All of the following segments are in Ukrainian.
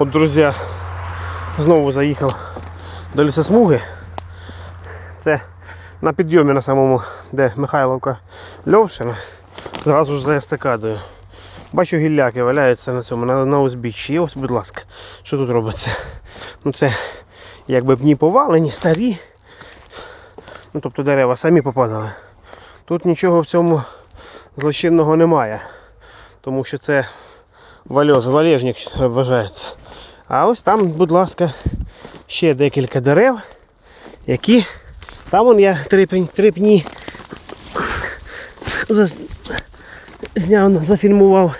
От, друзі, знову заїхав до лісосмуги. Це на підйомі на самому, де Михайловка Льовшина. Зразу ж за естакадою. Бачу гілляки валяються на цьому, на, на узбіччі. Ось, будь ласка, що тут робиться? Ну це якби пні повалені, старі. Ну, тобто дерева самі попадали. Тут нічого в цьому злочинного немає. Тому що це валежник вважається. А ось там, будь ласка, ще декілька дерев, які. Там вон я три, три пні зняв, зафільмував.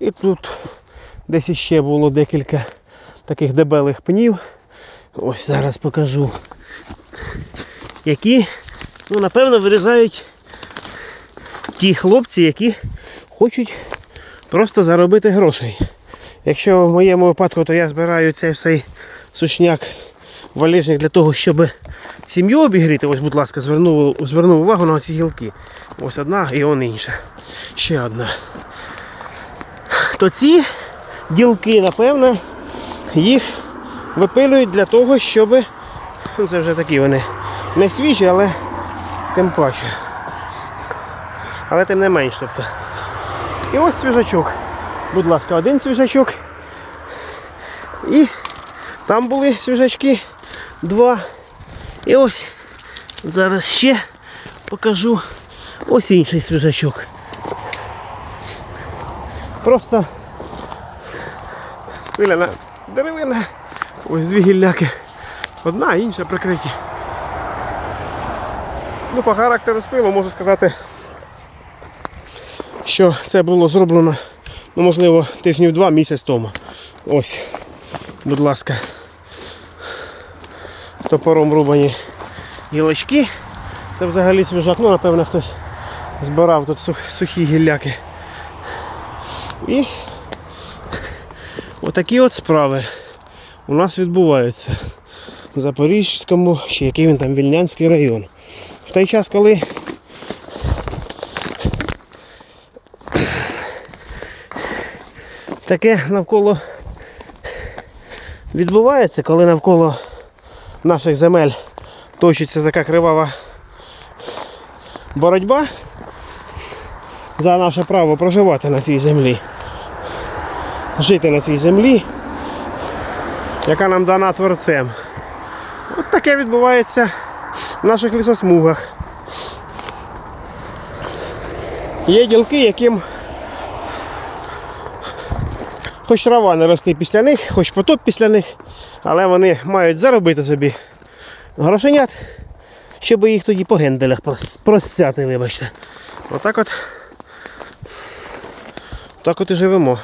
І тут десь іще було декілька таких дебелих пнів. Ось зараз покажу. Які, ну, напевно, вирізають ті хлопці, які хочуть просто заробити грошей. Якщо в моєму випадку, то я збираю цей всей сушняк валежник для того, щоб сім'ю обігріти. Ось, будь ласка, звернув, звернув увагу на ці гілки. Ось одна і он інша. Ще одна. То ці ділки, напевно, їх випилюють для того, щоб. Ну, це вже такі вони не свіжі, але тим паче. Але тим не менш. Тобто. І ось свіжачок. Будь ласка, один свіжачок. І там були свіжачки два. І ось зараз ще покажу ось інший свіжачок. Просто спиляна деревина. Ось дві гілляки. Одна, інша прикриті. Ну, по характеру спилу можу сказати, що це було зроблено, ну, можливо, тижнів два місяць тому. Ось, будь ласка, топором рубані гілочки. Це взагалі свіжак. Ну, напевно, хтось збирав тут сухі гілляки. І отакі от справи у нас відбуваються в Запорізькому, чи який він там Вільнянський район. В той час, коли таке навколо відбувається, коли навколо наших земель точиться така кривава боротьба за наше право проживати на цій землі, жити на цій землі, яка нам дана творцем. От таке відбувається в наших лісосмугах. Є ділки, яким хоч трава не рости після них, хоч потоп після них, але вони мають заробити собі грошенят, щоб їх тоді по генделях просяти, вибачте. Отак от. Так от і живемо.